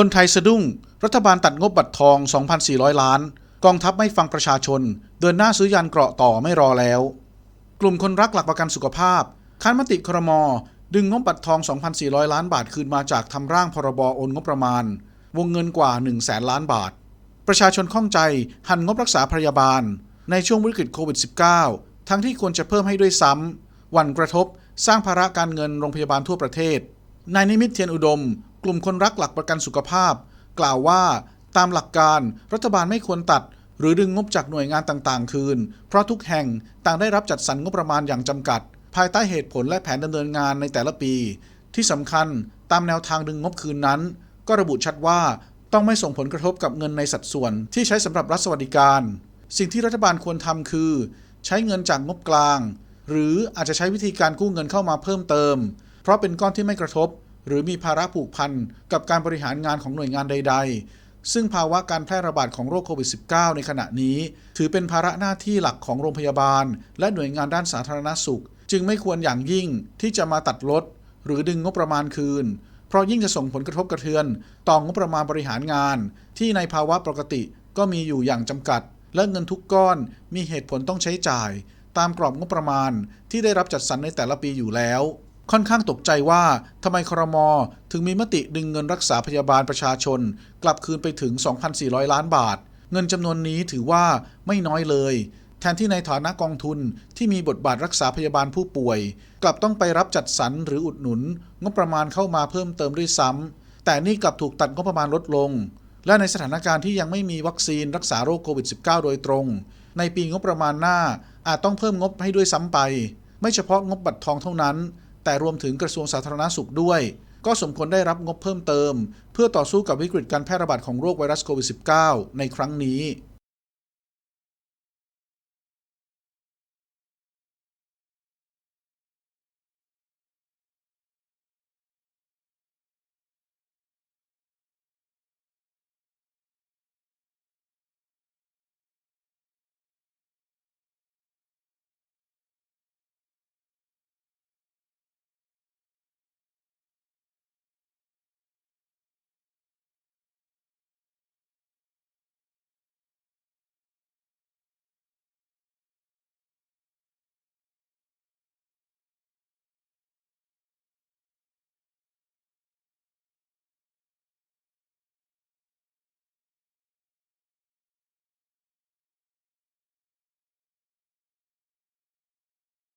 คนไทยสะดุ้ง รัฐบาลตัดงบบัตรทอง 2,400 ล้าน กองทัพไม่ฟังประชาชน เดินหน้าซื้อยานเกราะต่อไม่รอแล้ว กลุ่มคนรักหลักประกันสุขภาพค้านมติครม ดึงงบบัตรทอง 2,400 ล้านบาทคืนมาจากทำร่างพรบโอนงบประมาณ วงเงินกว่า 1 0 0 0 0แสนล้านบาท ประชาชนข้องใจหันงบรักษาพยาบาล ในช่วงวิกฤตโควิด -19 ทั้งที่ควรจะเพิ่มให้ด้วยซ้ำวันกระทบสร้างภาระการเงินโรงพยาบาลทั่วประเทศนายนิมิตเทียนอุดม กลุ่มคนรักหลักประกันสุขภาพ กล่าวว่า ตามหลักการรัฐบาลไม่ควรตัด หรือดึงงบจากหน่วยงานต่างๆ คืน เพราะทุกแห่งต่างได้รับจัดสรรงบประมาณอย่างจำกัด ภายใต้เหตุผลและแผนดำเนินงานในแต่ละปี ที่สำคัญตามแนวทางดึงงบคืนนั้น ก็ระบุชัดว่าต้องไม่ส่งผลกระทบกับเงินในสัดส่วนที่ใช้สำหรับรัฐสวัสดิการ สิ่งที่รัฐบาลควรทำคือ ใช้เงินจากงบกลาง หรืออาจจะใช้วิธีการกู้เงินเข้ามาเพิ่มเติม เพราะเป็นก้อนที่ไม่กระทบ หรือมีภาระผูกพันกับการบริหารงานของหน่วยงานใด ๆ ซึ่งภาวะการแพร่ระบาดของโรคโควิด -19 ในขณะนี้ ถือเป็นภาระหน้าที่หลักของโรงพยาบาล และหน่วยงานด้านสาธารณสุข จึงไม่ควรอย่างยิ่งที่จะมาตัดลด หรือดึงงบประมาณคืน เพราะยิ่งจะส่งผลกระทบกระเทือน ต่องบประมาณบริหารงาน ที่ในภาวะปกติก็มีอยู่อย่างจำกัด และเงินทุกก้อนมีเหตุผลต้องใช้จ่าย ตามกรอบงบประมาณที่ได้รับจัดสรรในแต่ละปีอยู่แล้ว ค่อนข้างตกใจว่าทำไมครม ถึงมีมติดึงเงินรักษาพยาบาลประชาชน กลับคืนไปถึง 2,400 ล้านบาท เงินจำนวนนี้ถือว่าไม่น้อยเลย แทนที่ในฐานะกองทุนที่มีบทบาทรักษาพยาบาลผู้ป่วย กลับต้องไปรับจัดสรรหรืออุดหนุน งบประมาณเข้ามาเพิ่มเติมด้วยซ้ำแต่นี่กลับถูกตัดงบประมาณลดลง และในสถานการณ์ที่ยังไม่มีวัคซีนรักษาโรคโควิด -19 โดยตรง ในปีงบประมาณหน้าอาจต้องเพิ่มงบให้ด้วยซ้ำไป ไม่เฉพาะงบบัตรทองเท่านั้น แต่รวมถึงกระทรวงสาธารณาสุขด้วย ก็สมควรได้รับงบเพิ่มเติม เพื่อต่อสู้กับวิกฤตการแพร่ระบาดของโรคไวรัสโควิด -19 ในครั้งนี้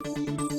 Thank you